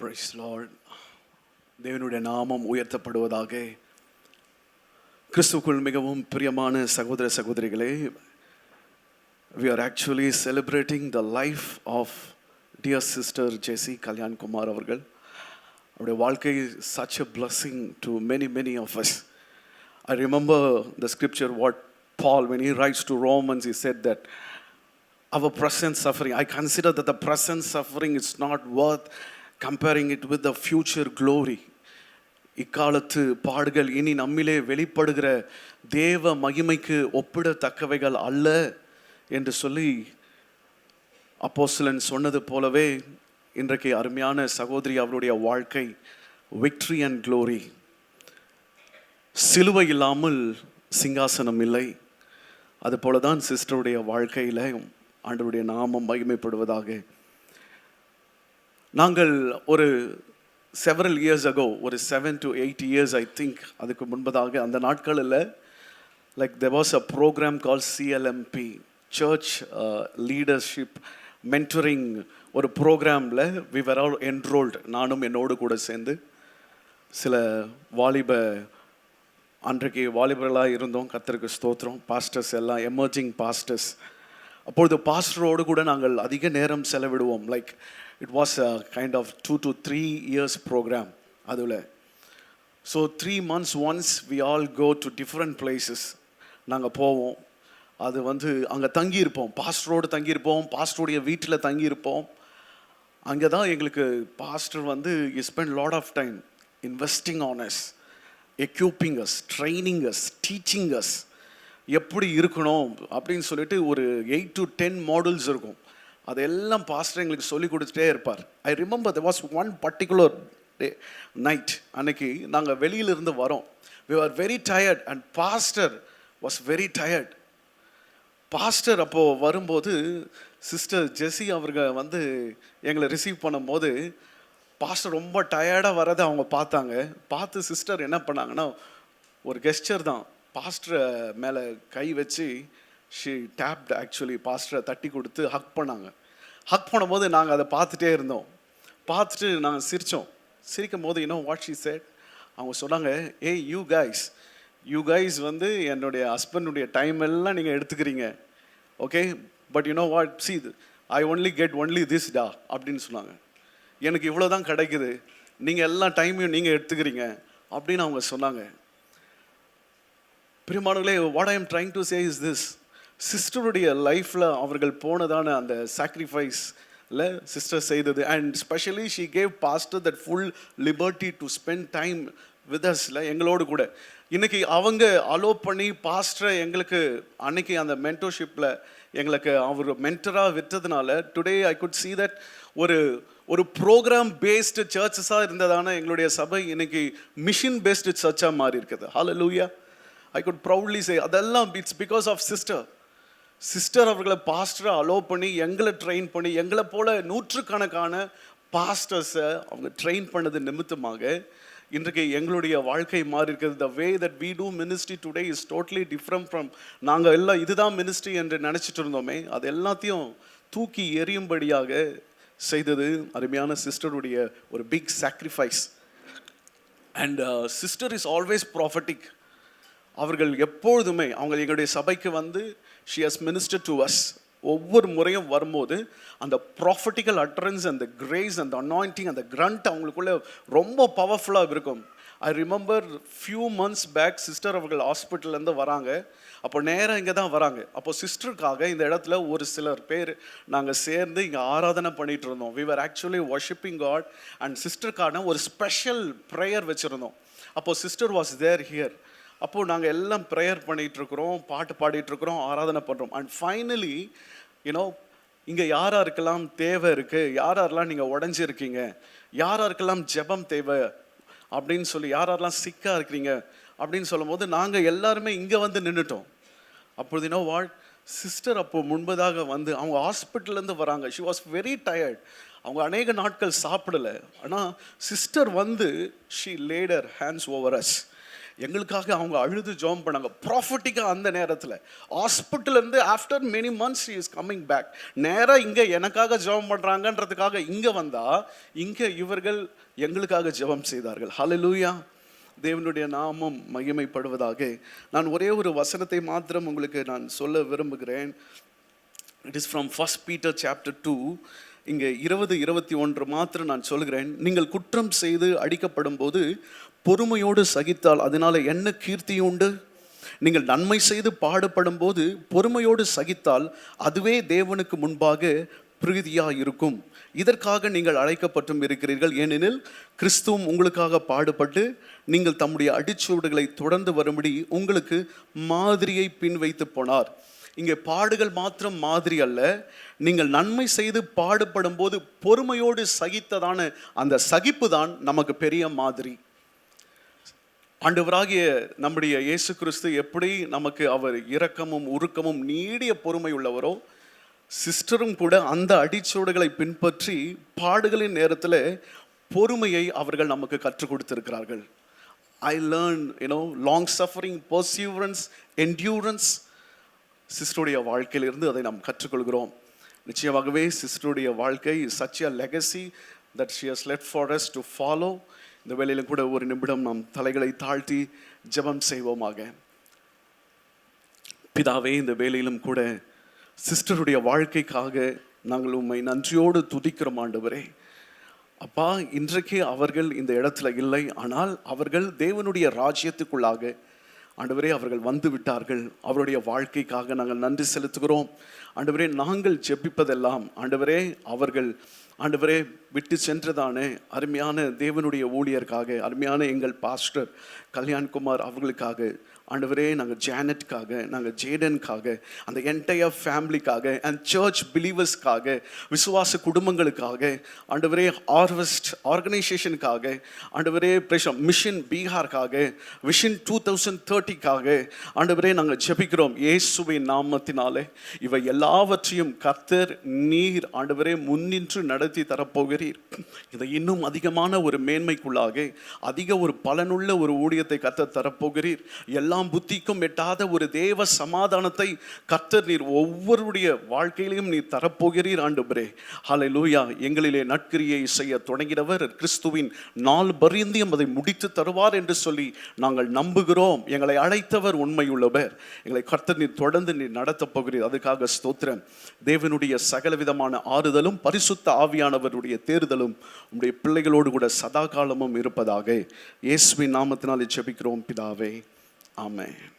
Price Lord தேவனுடைய நாமம் உயர்த்தப்படுவதாக கிறிஸ்துக்குள் மிகவும் பிரியமான சகோதர சகோதரிகளே we are actually celebrating the life of dear sister ஜெசி கல்யாண் குமார் அவர்கள் அவருடைய வாழ்க்கை such a blessing to many many of us i remember the scripture what paul when he writes to romans he said that our present suffering i consider that the present suffering is not worth comparing it with the future glory இக்காலத்து பாடுகள் இனி நம்மிலே வெளிப்படுகிற தேவ மகிமைக்கு ஒப்பிடத்தக்கவைகள் அல்ல என்று சொல்லி அப்போசிலன் சொன்னது போலவே இன்றைக்கு அருமையான சகோதரி அவருடைய வாழ்க்கை விக்ட்ரி அண்ட் க்ளோரி சிலுவை இல்லாமல் சிங்காசனம் இல்லை. அதுபோல தான் சிஸ்டருடைய வாழ்க்கையில் ஆண்டவருடைய நாமம் மகிமைப்படுவதாக நாங்கள் ஒரு செவரல் இயர்ஸ் அகோ ஒரு seven to eight years I think அதுக்கு முன்பதாக அந்த நாட்களில் like there was a programme call CLMP church leadership mentoring ஒரு ப்ரோக்ராமில் வி வர் ஆல் என்ரோல்டு நானும் என்னோடு கூட சேர்ந்து சில வாலிப அன்றைக்கு வாலிபர்களாக இருந்தோம். கத்தருக்கு ஸ்தோத்திரம். பாஸ்டர்ஸ் எல்லாம் எமர்ஜிங் பாஸ்டர்ஸ் அப்பொழுது பாஸ்டரோடு கூட நாங்கள் அதிக நேரம் செலவிடுவோம். Like it was a kind of two to three years programme அதில். So three months once we all go to different places நாங்கள் போவோம். அது வந்து அங்கே தங்கியிருப்போம். பாஸ்டரோடு தங்கியிருப்போம். பாஸ்டருடைய வீட்டில் தங்கியிருப்போம். அங்கே தான் எங்களுக்கு பாஸ்டர் வந்து you spend lot of time investing on us equipping us training us teaching us எப்படி இருக்கணும் அப்படின்னு சொல்லிட்டு ஒரு எயிட் டு டென் மாடல்ஸ் இருக்கும். அதெல்லாம் பாஸ்டர் எங்களுக்கு சொல்லி கொடுத்துட்டே இருப்பார். I remember the was one particular day night அன்னைக்கு நாங்கள் வெளியிலிருந்து வரோம். We are very tired and pastor was very tired pastor அப்போது வரும்போது சிஸ்டர் ஜெஸி அவர்கள் வந்து எங்களை ரிசீவ் பண்ணும்போது பாஸ்டர் ரொம்ப டயர்டாக வரதை அவங்க பார்த்தாங்க. பார்த்து சிஸ்டர் என்ன பண்ணாங்கன்னா ஒரு கெஸ்டர் தான். பாஸ்டரை மேலே கை வச்சு ஷி டேப்ட் ஆக்சுவலி பாஸ்டரை தட்டி கொடுத்து ஹக் பண்ணாங்க. ஹக் பண்ணும்போது நாங்கள் அதை பார்த்துட்டே இருந்தோம். பார்த்துட்டு நாங்கள் சிரித்தோம் சிரிக்கும் போது இன்னும் வாட் ஷி சேட் அவங்க சொன்னாங்க ஏய் யூ கைஸ் யூ கைஸ் வந்து என்னுடைய ஹஸ்பண்டுடைய டைம் எல்லாம் நீங்கள் எடுத்துக்கிறீங்க. Okay but you know what see I only get only this டா அப்படின்னு சொன்னாங்க. எனக்கு இவ்வளோ தான் கிடைக்குது. நீங்கள் எல்லா டைமையும் நீங்கள் எடுத்துக்கிறீங்க. அப்படின்னு அவங்க சொன்னாங்க. பிரியமானங்களே what I am trying to say is this சிஸ்டருடைய லைஃப்பில் அவர்கள் போனதான அந்த சாக்ரிஃபைஸில் சிஸ்டர் செய்தது. And specially she gave pastor that full liberty to spend time with அஸ்ல எங்களோடு கூட. இன்றைக்கி அவங்க அலோ பண்ணி பாஸ்டரை எங்களுக்கு அன்னைக்கு அந்த மென்டோஷிப்பில் எங்களுக்கு அவர் மென்டராக விட்டதுனால today I could see that ஒரு ஒரு ப்ரோக்ராம் பேஸ்டு சர்ச்சஸாக இருந்ததான எங்களுடைய சபை இன்னைக்கு மிஷின் பேஸ்டு சர்ச்சாக மாறி இருக்குது ஹalleluya ஐ குட் ப்ரௌட்லி சே அதெல்லாம் it's because of sister sister அவர்களை பாஸ்டரை அலோவ் பண்ணி எங்களை ட்ரெயின் பண்ணி எங்களை போல நூற்றுக்கணக்கான பாஸ்டர்ஸை அவங்க ட்ரெயின் பண்ணது நிமித்தமாக இன்றைக்கு எங்களுடைய வாழ்க்கை மாறி இருக்கிறது the way that we do ministry today is totally different from நாங்கள் எல்லாம் இதுதான் மினிஸ்ட்ரி என்று நினச்சிட்டு இருந்தோமே அது எல்லாத்தையும் தூக்கி எறியும்படியாக செய்தது அருமையான சிஸ்டருடைய ஒரு big sacrifice and sister is always prophetic அவர்கள் எப்பொழுதுமே அவங்க எங்களுடைய சபைக்கு வந்து she has minister to us ஒவ்வொரு முறையும் வரும்போது அந்த ப்ராஃபட்டிக்கல் அட்ரன்ஸ் அந்த கிரேஸ் அந்த அனாயிண்டிங் அந்த கிரண்ட் அவங்களுக்குள்ளே ரொம்ப பவர்ஃபுல்லாக இருக்கும். I remember few months back sister அவர்கள் ஹாஸ்பிட்டல்லேருந்து வராங்க. அப்போ நேராக இங்கே தான் வராங்க. அப்போ சிஸ்டருக்காக இந்த இடத்துல ஒரு சிலர் பேர் நாங்கள் சேர்ந்து இங்கே ஆராதனை பண்ணிட்டு இருந்தோம். We are actually worshipping God and சிஸ்டருக்கான ஒரு ஸ்பெஷல் ப்ரேயர் வச்சுருந்தோம். அப்போது சிஸ்டர் வாஸ் தேர் ஹியர் அப்போது நாங்கள் எல்லாம் ப்ரேயர் பண்ணிகிட்ருக்குறோம் பாட்டு பாடிட்டுருக்குறோம் ஆராதனை பண்ணுறோம் அண்ட் ஃபைனலி யூனோ இங்கே யார் யாருக்கெல்லாம் தேவை இருக்குது யார் யாரெல்லாம் நீங்கள் உடஞ்சிருக்கீங்க யார் யாருக்கெல்லாம் ஜெபம் தேவை அப்படின்னு சொல்லி யார் யாரெல்லாம் சிக்காக இருக்கிறீங்க அப்படின்னு சொல்லும்போது நாங்கள் எல்லாருமே இங்கே வந்து நின்றுட்டோம் அப்பொழுது என்ன வாழ் சிஸ்டர் அப்போது முன்பதாக வந்து அவங்க ஹாஸ்பிட்டல்லேருந்து வராங்க. ஷி வாஸ் வெரி டயர்ட் அவங்க அநேக நாட்கள் சாப்பிடலை. ஆனால் சிஸ்டர் வந்து she laid her hands over us எங்களுக்காக அவங்க அழுது ஜோம் பண்ணாங்க. ப்ராஃபிட்டிக்காக அந்த நேரத்தில். ஹாஸ்பிட்டலேருந்து after many months is coming back நேராக இங்கே எனக்காக ஜெபம் பண்ணுறாங்கன்றதுக்காக இங்கே வந்தால் இங்கே இவர்கள் எங்களுக்காக ஜெபம் செய்தார்கள். ஹலலூயா தேவனுடைய நாமம் மகிமைப்படுவதாக. நான் ஒரே ஒரு வசனத்தை மாத்திரம் உங்களுக்கு நான் சொல்ல விரும்புகிறேன். It is from first Peter chapter two இங்கே இருபது இருபத்தி ஒன்று மாத்திரம் நான் சொல்கிறேன் நீங்கள் குற்றம் செய்து அடிக்கப்படும் போது பொறுமையோடு சகித்தால் அதனால் என்ன கீர்த்தி உண்டு? நீங்கள் நன்மை செய்து பாடுபடும் போது பொறுமையோடு சகித்தால் அதுவே தேவனுக்கு முன்பாக பிரீதியாக இருக்கும் இதற்காக நீங்கள் அழைக்கப்பட்டும் இருக்கிறீர்கள். ஏனெனில் கிறிஸ்துவும் உங்களுக்காக பாடுபட்டு நீங்கள் தம்முடைய அடிச்சுவடுகளை தொடர்ந்து வரும்படி உங்களுக்கு மாதிரியை பின் வைத்து போனார். இங்கே பாடுகள் மாத்திரம் மாதிரி அல்ல. நீங்கள் நன்மை செய்து பாடுபடும் போது பொறுமையோடு சகித்ததான அந்த சகிப்பு தான் நமக்கு பெரிய மாதிரி. ஆண்டவராகிய நம்முடைய இயேசு கிறிஸ்து எப்படி நமக்கு அவர் இரக்கமும் உருக்கமும் நீடிய பொறுமை உள்ளவரோ சிஸ்டரும் கூட அந்த அடிச்சோடுகளை பின்பற்றி பாடுகளின் நேரத்தில் பொறுமையை அவர்கள் நமக்கு கற்றுக் கொடுத்திருக்கிறார்கள். I learn you know long suffering perseverance endurance சிஸ்டருடைய வாழ்க்கையிலிருந்து அதை நாம் கற்றுக்கொள்கிறோம். நிச்சயமாகவே சிஸ்டருடைய வாழ்க்கை such a legacy that she has left for us to follow இந்த வேலையில் கூட ஒரு நிமிடம் நாம் தலைகளை தாழ்த்தி ஜெபம் செய்வோமாக. பிதாவே இந்த வேலையிலும் கூட சிஸ்டருடைய வாழ்க்கைக்காக நாங்கள் உம்மை நன்றியோடு துதிக்கிறோம் ஆண்டவரே. அப்பா இன்றைக்கு அவர்கள் இந்த இடத்துல இல்லை ஆனால் அவர்கள் தேவனுடைய ராஜ்யத்துக்குள்ளாக ஆண்டவரே அவர்கள் வந்து விட்டார்கள். அவருடைய வாழ்க்கைக்காக நாங்கள் நன்றி செலுத்துகிறோம். ஆண்டவரே நாங்கள் ஜெபிப்பதெல்லாம் ஆண்டவரே அவர்கள் ஆண்டவரே விட்டு சென்றதானே அருமையான தேவனுடைய ஊழியருக்காக அருமையான எங்கள் பாஸ்டர் கல்யாண்குமார் அவர்களுக்காக ஆண்டவரே நாங்கள் ஜானட்காக நாங்கள் ஜேடனுக்காக அந்த என்டையர் ஃபேமிலிக்காக அண்ட் சர்ச் பிலீவர்ஸ்க்காக விசுவாச குடும்பங்களுக்காக ஆண்டவரே ஹார்வெஸ்ட் ஆர்கனைசேஷனுக்காக ஆண்டவரே பிரஷம் மிஷன் பீகார்க்காக விஷன் டூ தௌசண்ட் தேர்ட்டிக்காக ஆண்டவரே நாங்கள் ஜெபிக்கிறோம் இயேசுவின் நாமத்தினாலே. இவை எல்லாவற்றையும் கர்த்தர் நீர் ஆண்டவரே முன்னின்று நடத்தி தரப்போகிறீர். இதை இன்னும் அதிகமான ஒரு மேன்மைக்குள்ளாக அதிக ஒரு பலனுள்ள ஒரு ஊழியத்தை கத்த தரப்போகிறீர். எல்லாம் புத்திக்கும் எட்டாத ஒரு தேவ சமாதானத்தை கர்த்தர் நீர் ஒவ்வொருடைய வாழ்க்கையிலையும் நீர் தரப்போகிறீர் பிரே ஹலை லூயா எங்களிலே நற்கிரியை செய்ய தொடங்கினவர் கிறிஸ்துவின் நாள் பரிந்தியம் அதை முடித்து தருவார் என்று சொல்லி நாங்கள் நம்புகிறோம். எங்களை அழைத்தவர் உண்மையுள்ளவர். எங்களை கர்த்தர் நீர் தொடர்ந்து நீர் நடத்தப் போகிறீர். அதுக்காக ஸ்தோத்திரம். தேவனுடைய சகலவிதமான ஆறுதலும் பரிசுத்த ஆவியானவருடைய தேர்தலும் உங்களுடைய பிள்ளைகளோடு கூட சதா காலமும் இருப்பதாக. இயேசுவின் நாமத்தினாலே ஜெபிக்கிறோம் பிதாவே. Amen.